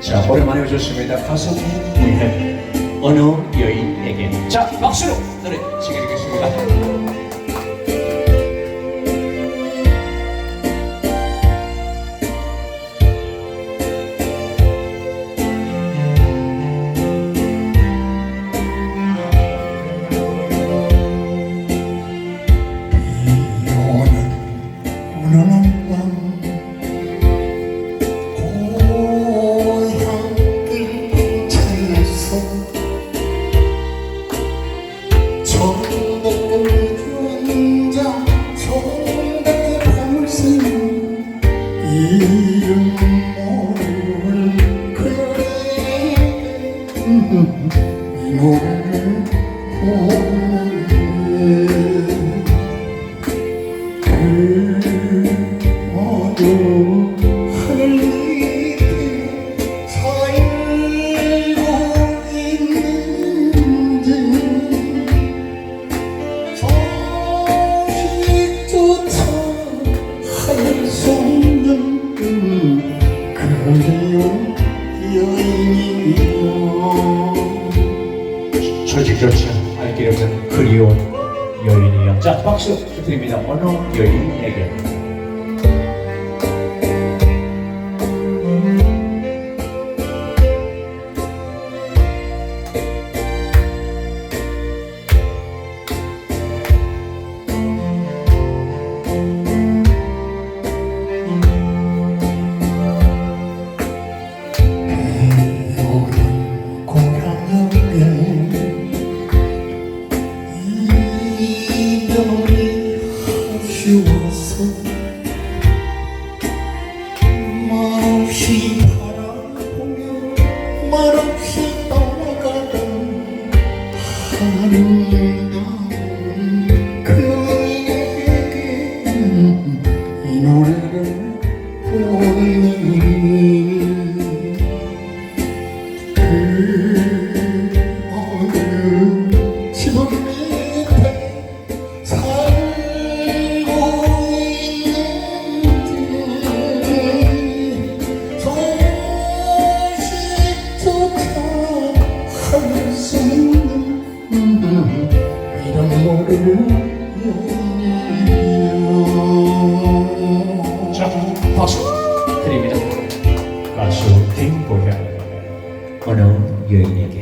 자 오랜만에 오셨습니다. 가수 위해 어느 여인에게. 자 박수로 노래 지켜드리겠습니다. 오늘 오늘은 밤 이름 모를 그대 이 노래를 부르 조직조차 알길 없는 그리운 여인이요 자 박수 부탁드립니다. 어느 여인에게 이별이 아쉬워서 말없이 바라보며 말없이 떠나가던 아름다운 그에게 이 노래를 부르네 생긴다 이런 드립니다. 가수 김보현 오늘 여인에게